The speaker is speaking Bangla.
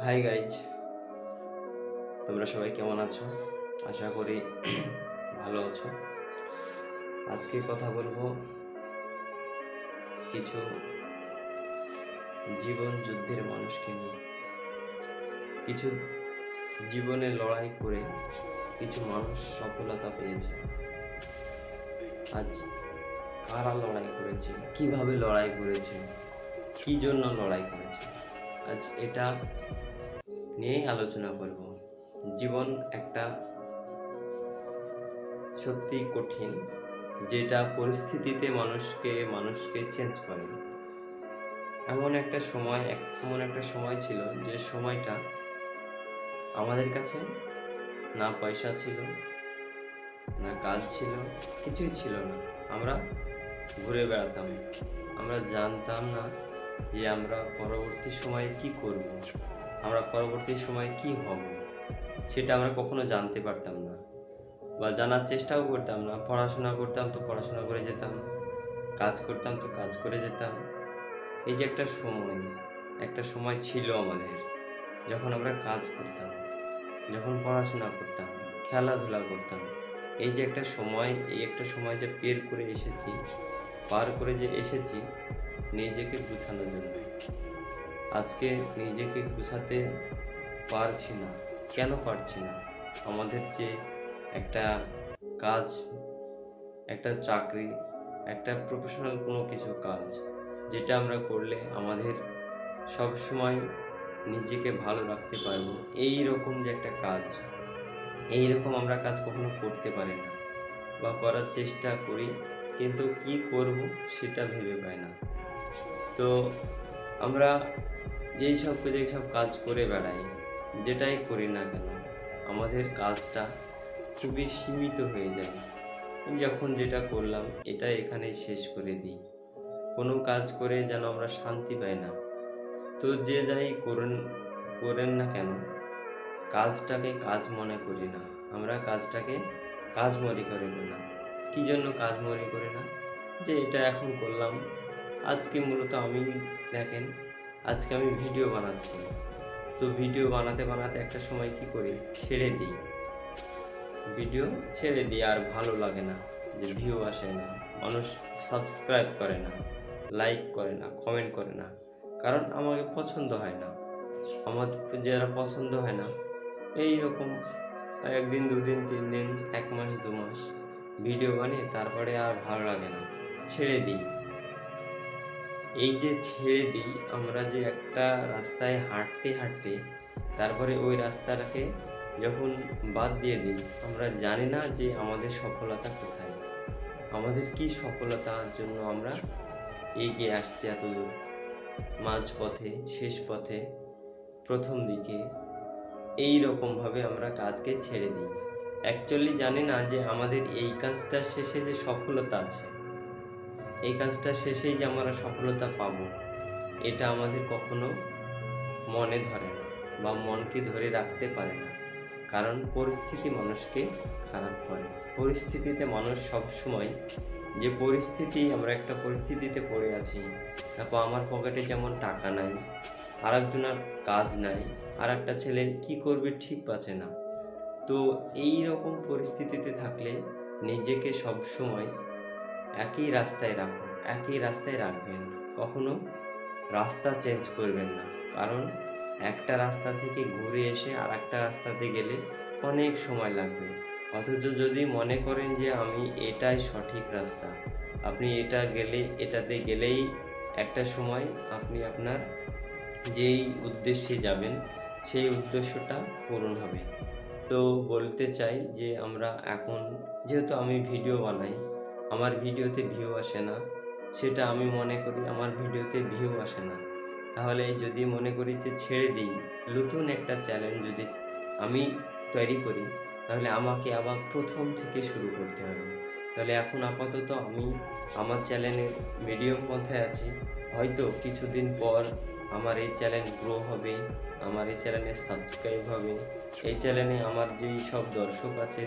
হাই গাইজ তোমরা সবাই কেমন আছো? আশা করি ভালো আছো। আজকে কথা বলব কিছু জীবন যুদ্ধের মানুষকে নিয়ে। কিছু জীবনে লড়াই করে কিছু মানুষ সফলতা পেয়েছে। আজ কারা লড়াই করেছে? কীভাবে লড়াই করেছে? কি জন্য লড়াই করেছে? আজ এটা নিয়েই আলোচনা করব। জীবন একটা সত্যি কঠিন, যেটা পরিস্থিতিতে মানুষকে মানুষকে চেঞ্জ করে। এমন একটা সময়, এমন একটা সময় ছিল যে সময়টা আমাদের কাছে না পয়সা ছিল, না কাজ ছিল, কিছুই ছিল না। আমরা ঘুরে বেড়াতাম, আমরা জানতাম না যে আমরা পরবর্তী সময়ে কি করব? আমরা পরবর্তী সময়ে কি হব? সেটা আমরা কখনো জানতে পারতাম না বা জানার চেষ্টাও করতাম না। পড়াশোনা করতাম তো পড়াশোনা করে যেতাম, কাজ করতাম তো কাজ করে যেতাম। এই যে একটা সময় একটা সময় ছিল আমাদের যখন আমরা কাজ করতাম, যখন পড়াশোনা করতাম, খেলাধুলা করতাম। এই যে একটা সময়, এই একটা সময় যে পের করে এসেছি, পার করে যে এসেছি নিজেকে গুছানোর জন্য। আজকে নিজেকে গুছাতে পারছি না। কেন পারছি না? আমাদের যে একটা কাজ, একটা চাকরি, একটা প্রফেশনাল কোনো কিছু কাজ, যেটা আমরা করলে আমাদের সব সময় নিজেকে ভালো রাখতে পারব এই রকম যে একটা কাজ এই রকম আমরা কাজ কখনো করতে পারি না বা করার চেষ্টা করি, কিন্তু কি করব সেটা ভেবে পাই না। তো আমরা যেই সব যেই সব কাজ করে বেড়াই, যেটাই করি না কেন, আমাদের কাজটা খুবই সীমিত হয়ে যায়। যখন যেটা করলাম, এটা এখানেই শেষ করে দিই। কোনো কাজ করে যেন আমরা শান্তি পাই না। তো যে যাই করেন করেন না কেন, কাজটাকে কাজ মনে করি না। আমরা কাজটাকে কাজ মনে করি না। কি জন্য কাজ মনে করি না? যে এটা এখন করলাম আজকে মূলত আমি, দেখেন, আজকে আমি ভিডিও বানাচ্ছি। তো ভিডিও বানাতে বানাতে একটা সময় কি করি? ছেড়ে দিই। ভিডিও ছেড়ে দিই, আর ভালো লাগে না, যে ভিউ আসে না, মানুষ সাবস্ক্রাইব করে না লাইক করে না কমেন্ট করে না, কারণ আমাকে পছন্দ হয় না। আমার যারা পছন্দ হয় না এই রকম একদিন, দুদিন তিন দিন এক মাস, দু মাস ভিডিও বানিয়ে তারপরে আর ভালো লাগে না, ছেড়ে দিই। এই যে ছেড়ে দিই, আমরা যে একটা রাস্তায় হাঁটতে হাঁটতে তারপরে ওই রাস্তাটাকে যখন বাদ দিয়ে দিই, আমরা জানি না যে আমাদের সফলতা কোথায়। আমাদের কি সফলতার জন্য আমরা এগিয়ে আসছি এতদূর? মাঝ পথে শেষ পথে, প্রথম দিকে, এই রকমভাবে আমরা কাজকে ছেড়ে দিই। অ্যাকচুয়ালি জানি না যে আমাদের এই কাজটার শেষে যে সফলতা আছে। এই কাজটা শেষেই যে আমরা সফলতা পাবো, এটা আমাদের কখনো মনে ধরে না বা মনকে ধরে রাখতে পারে না। কারণ পরিস্থিতি মানুষকে খারাপ করে। পরিস্থিতিতে মানুষ সব সময় যে পরিস্থিতি, আমরা একটা পরিস্থিতিতে পড়ে আছি তারপর আমার পকেটে যেমন টাকা নাই আর একজনের কাজ নাই আর একটা ছেলে কি করবে ঠিক পাচ্ছে না। তো এই রকম পরিস্থিতিতে থাকলে নিজেকে সব সময় একই রাস্তায় রাখুন একই রাস্তায় রাখবেন। কখনো রাস্তা চেঞ্জ করবেন না। কারণ একটা রাস্তা থেকে ঘুরে এসে আর একটা রাস্তাতে গেলে অনেক সময় লাগবে। অথচ যদি মনে করেন যে আমি এটাই সঠিক রাস্তা, আপনি এটা গেলে, এটাতে গেলেই একটা সময় আপনি আপনার যেই উদ্দেশ্যে যাবেন, সেই উদ্দেশ্যটা পূরণ হবে। তো বলতে চাই যে আমরা এখন, যেহেতু আমি ভিডিও বানাই আমার ভিডিওতে ভিউ আসে না, সেটা আমি মনে করি আমার ভিডিওতে ভিউ আসে না। তাহলে যদি মনে করি যে ছেড়ে দিই, নতুন একটা চ্যালেঞ্জ যদি আমি তৈরি করি, তাহলে আমাকে আবার প্রথম থেকে শুরু করতে হবে। তাহলে এখন আপাতত আমি আমার চ্যানেলের মিডিয়াম পন্থায় আছি। হয়তো কিছুদিন পর আমার এই চ্যানেল গ্রো হবে, আমার এই চ্যানেলে সাবস্ক্রাইব হবে। এই চ্যানেলে আমার যেই সব দর্শক আছে